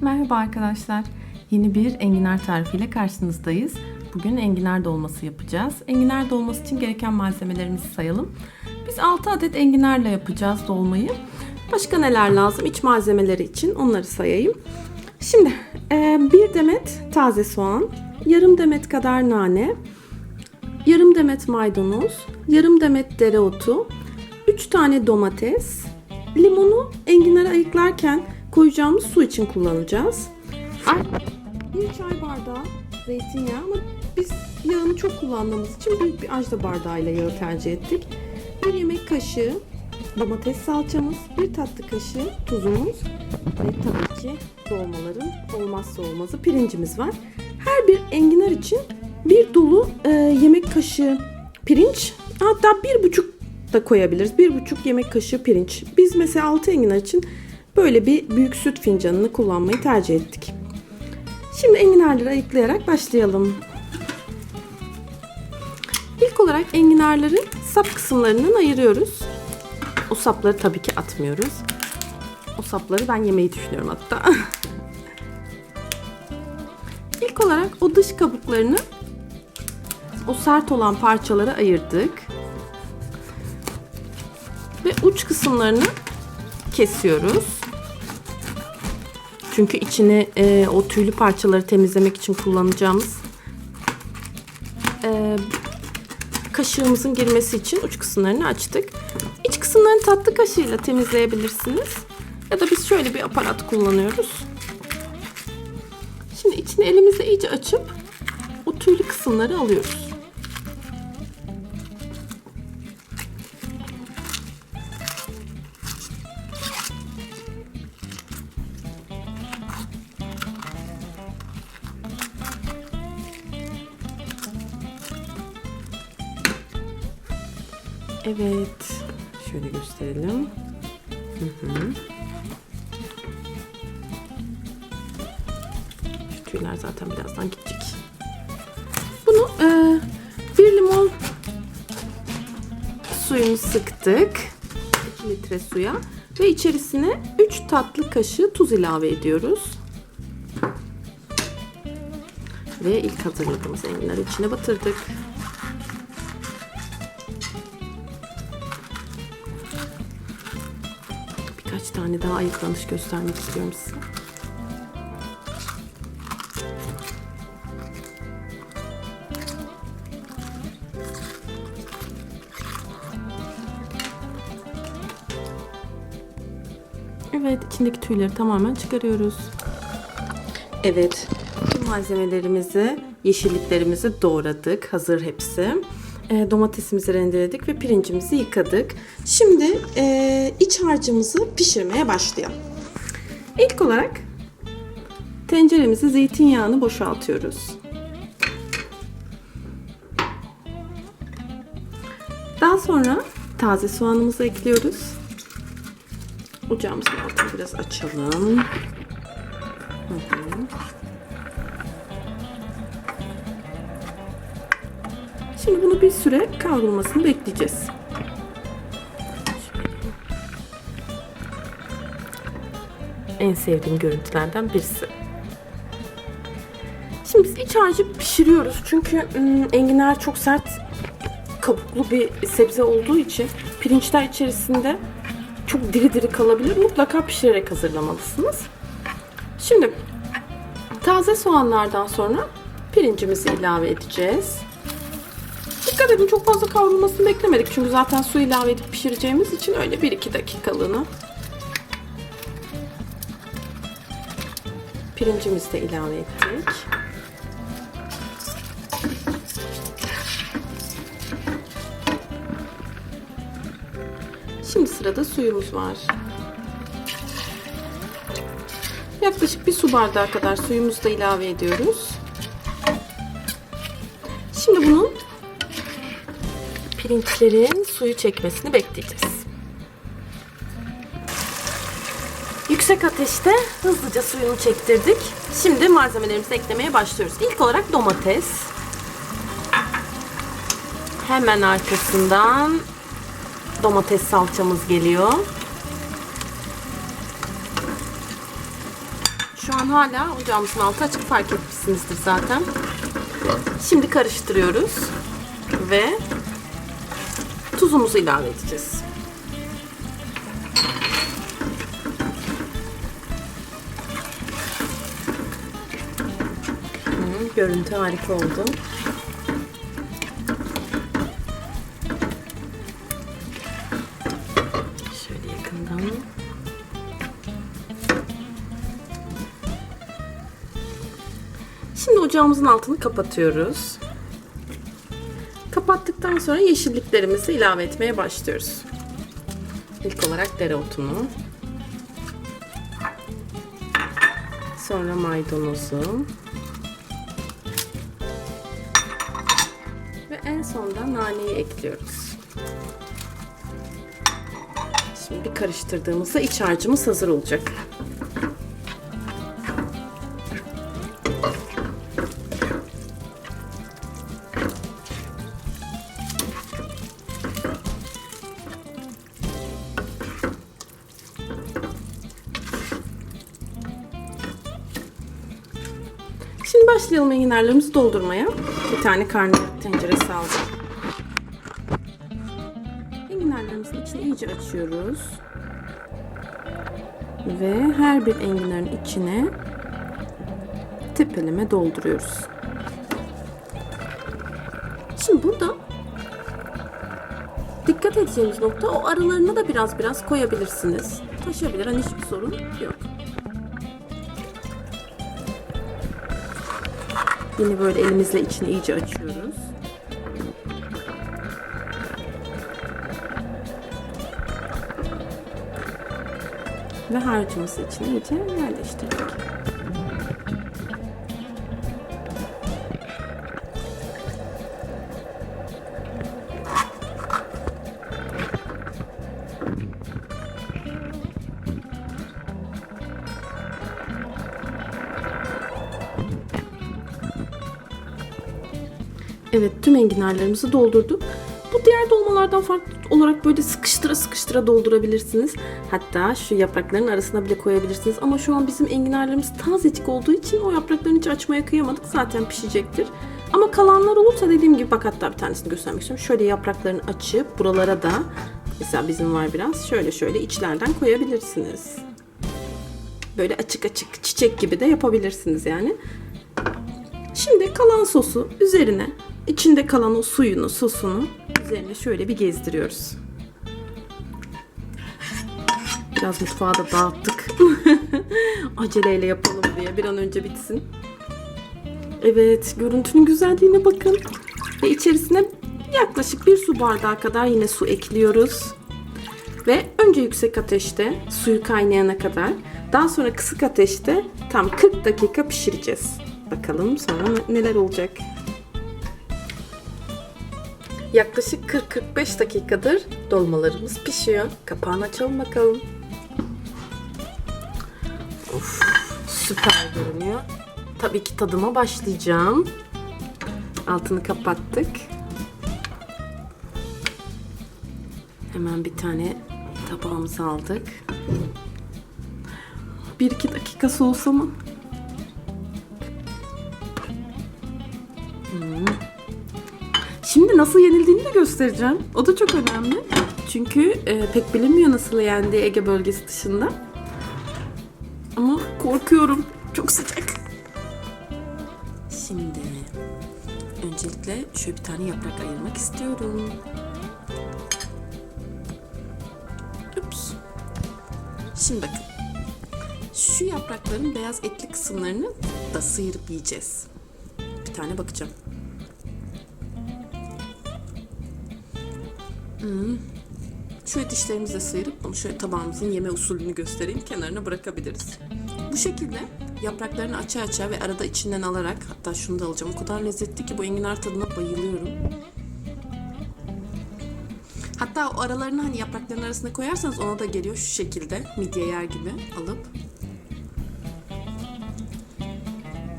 Merhaba arkadaşlar. Yeni bir enginar tarifiyle karşınızdayız. Bugün enginar dolması yapacağız. Enginar dolması için gereken malzemelerimizi sayalım. Biz 6 adet enginarla yapacağız dolmayı. Başka neler lazım? İç malzemeleri için onları sayayım. Şimdi e, bir demet taze soğan, yarım demet kadar nane, yarım demet maydanoz, yarım demet dereotu, 3 tane domates, limonu enginarı ayıklarken koyacağımız su için kullanacağız. Bir çay bardağı zeytinyağı ama biz yağını çok kullandığımız için büyük bir ajda bardağıyla yağı tercih ettik. Bir yemek kaşığı domates salçamız, bir tatlı kaşığı tuzumuz ve tabii ki dolmaların olmazsa olmazı pirincimiz var. Her bir enginar için bir dolu e, yemek kaşığı pirinç hatta bir buçuk da koyabiliriz. Bir buçuk yemek kaşığı pirinç. Biz mesela 6 enginar için böyle bir büyük süt fincanını kullanmayı tercih ettik. Şimdi enginarları ayıklayarak başlayalım. İlk olarak enginarları sap kısımlarından ayırıyoruz. O sapları tabii ki atmıyoruz. O sapları ben yemeyi düşünüyorum hatta. İlk olarak o dış kabuklarını o sert olan parçalara ayırdık. Ve uç kısımlarını kesiyoruz. Çünkü içine e, o tüylü parçaları temizlemek için kullanacağımız e, kaşığımızın girmesi için uç kısımlarını açtık. İç kısımlarını tatlı kaşığıyla temizleyebilirsiniz. Ya da biz şöyle bir aparat kullanıyoruz. Şimdi içini elimizle iyice açıp o tüylü kısımları alıyoruz. Evet. Şöyle gösterelim. Hı hı. Şu tüyler zaten birazdan gidecek. Bunu e, bir limon suyunu sıktık. 2 litre suya. Ve içerisine 3 tatlı kaşığı tuz ilave ediyoruz. Ve ilk hazırladığımız enginleri içine batırdık. Tane daha ayıklanış göstermek istiyorum size. Evet, içindeki tüyleri tamamen çıkarıyoruz. Evet, tüm malzemelerimizi, yeşilliklerimizi doğradık. Hazır hepsi. E, domatesimizi rendeledik ve pirincimizi yıkadık. Şimdi e, iç harcımızı pişirmeye başlayalım. İlk olarak tenceremize zeytinyağını boşaltıyoruz. Daha sonra taze soğanımızı ekliyoruz. Ocağımızın altını biraz açalım. Hı hı. Bunu bir süre kavrulmasını bekleyeceğiz. En sevdiğim görüntülerden birisi. Şimdi biz iç harcı pişiriyoruz. Çünkü ım, enginar çok sert kabuklu bir sebze olduğu için pirinçler içerisinde çok diri diri kalabilir. Mutlaka pişirerek hazırlamalısınız. Şimdi taze soğanlardan sonra pirincimizi ilave edeceğiz. Dikkat edin çok fazla kavrulmasını beklemedik. Çünkü zaten su ilave edip pişireceğimiz için öyle 1-2 dakikalığına. Pirincimizi de ilave ettik. Şimdi sırada suyumuz var. Yaklaşık bir su bardağı kadar suyumuzu da ilave ediyoruz. Şimdi bunun pirinçlerin suyu çekmesini bekleyeceğiz. Yüksek ateşte hızlıca suyunu çektirdik. Şimdi malzemelerimizi eklemeye başlıyoruz. İlk olarak domates. Hemen arkasından domates salçamız geliyor. Şu an hala ocağımızın altı açık fark etmişsinizdir zaten. Şimdi karıştırıyoruz ve tuzumuzu ilave edeceğiz. Görüntü harika oldu. Şöyle yakından. Şimdi ocağımızın altını kapatıyoruz. Kapattıktan sonra yeşilliklerimizi ilave etmeye başlıyoruz. İlk olarak dereotunu. Sonra maydanozu. Ve en sonda naneyi ekliyoruz. Şimdi bir karıştırdığımızda iç harcımız hazır olacak. Başlayalım enginarlarımızı doldurmaya. Bir tane karnıyarık tenceresi aldım. Enginarlarımızın içini iyice açıyoruz. Ve her bir enginarın içine tepeleme dolduruyoruz. Şimdi burada dikkat edeceğimiz nokta o aralarına da biraz biraz koyabilirsiniz. Taşabilir hani hiçbir sorun yok. Yine böyle elimizle içini iyice açıyoruz. Ve harcımızı içine iyice yerleştirdik. Evet tüm enginarlarımızı doldurduk. Bu diğer dolmalardan farklı olarak böyle sıkıştıra sıkıştıra doldurabilirsiniz. Hatta şu yaprakların arasına bile koyabilirsiniz. Ama şu an bizim enginarlarımız tazecik olduğu için o yapraklarını hiç açmaya kıyamadık. Zaten pişecektir. Ama kalanlar olursa dediğim gibi bak hatta bir tanesini göstermek istiyorum. Şöyle yapraklarını açıp buralara da mesela bizim var biraz şöyle şöyle içlerden koyabilirsiniz. Böyle açık açık çiçek gibi de yapabilirsiniz yani. Şimdi kalan sosu üzerine içinde kalan o suyunu, sosunu üzerine şöyle bir gezdiriyoruz. Biraz mutfağı da dağıttık. Aceleyle yapalım diye bir an önce bitsin. Evet, görüntünün güzelliğine bakın. Ve içerisine yaklaşık bir su bardağı kadar yine su ekliyoruz. Ve önce yüksek ateşte suyu kaynayana kadar, daha sonra kısık ateşte tam 40 dakika pişireceğiz. Bakalım sonra neler olacak. Yaklaşık 40-45 dakikadır dolmalarımız pişiyor. Kapağını açalım bakalım. Of, süper görünüyor. Tabii ki tadıma başlayacağım. Altını kapattık. Hemen bir tane tabağımızı aldık. 1-2 dakika soğusa mı? Şimdi nasıl yenildiğini de göstereceğim. O da çok önemli. Çünkü e, pek bilinmiyor nasıl yendiği Ege bölgesi dışında. Ama korkuyorum. Çok sıcak. Şimdi öncelikle şöyle bir tane yaprak ayırmak istiyorum. Ups. Şimdi bakın. Şu yaprakların beyaz etli kısımlarını da sıyırıp yiyeceğiz. Bir tane bakacağım. Şöyle dişlerimizle sıyırıp bunu şöyle tabağımızın yeme usulünü göstereyim. Kenarına bırakabiliriz. Bu şekilde yapraklarını aça aça ve arada içinden alarak hatta şunu da alacağım. O kadar lezzetli ki bu enginar tadına bayılıyorum. Hatta o aralarını hani yaprakların arasına koyarsanız ona da geliyor şu şekilde midye yer gibi alıp.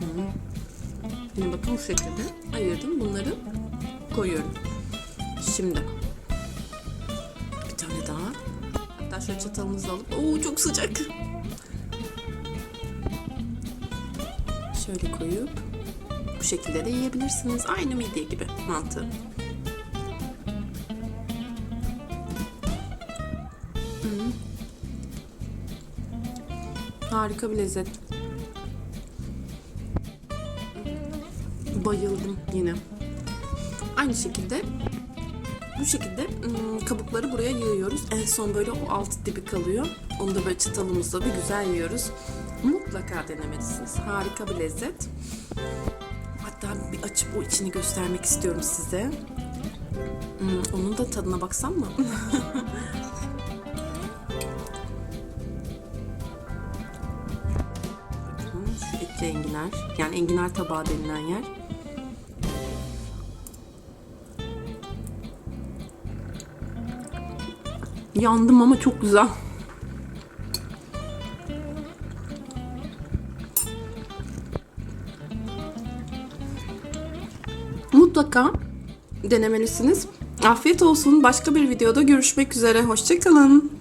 Hı. Yine bakın bu şekilde ayırdım. Bunları koyuyorum. Şimdi Hatta şöyle çatalımızla alıp Oo çok sıcak. şöyle koyup bu şekilde de yiyebilirsiniz. Aynı midye gibi mantığı. Hmm. Harika bir lezzet. Bayıldım yine. Aynı şekilde bu şekilde ım, kabukları buraya yığıyoruz. En son böyle o alt dibi kalıyor. Onu da böyle çatalımızla bir güzel yiyoruz. Mutlaka denemelisiniz. Harika bir lezzet. Hatta bir açıp o içini göstermek istiyorum size. Onun da tadına baksam mı? Şu etli enginar. Yani enginar tabağı denilen yer. Yandım ama çok güzel. Mutlaka denemelisiniz. Afiyet olsun. Başka bir videoda görüşmek üzere. Hoşçakalın.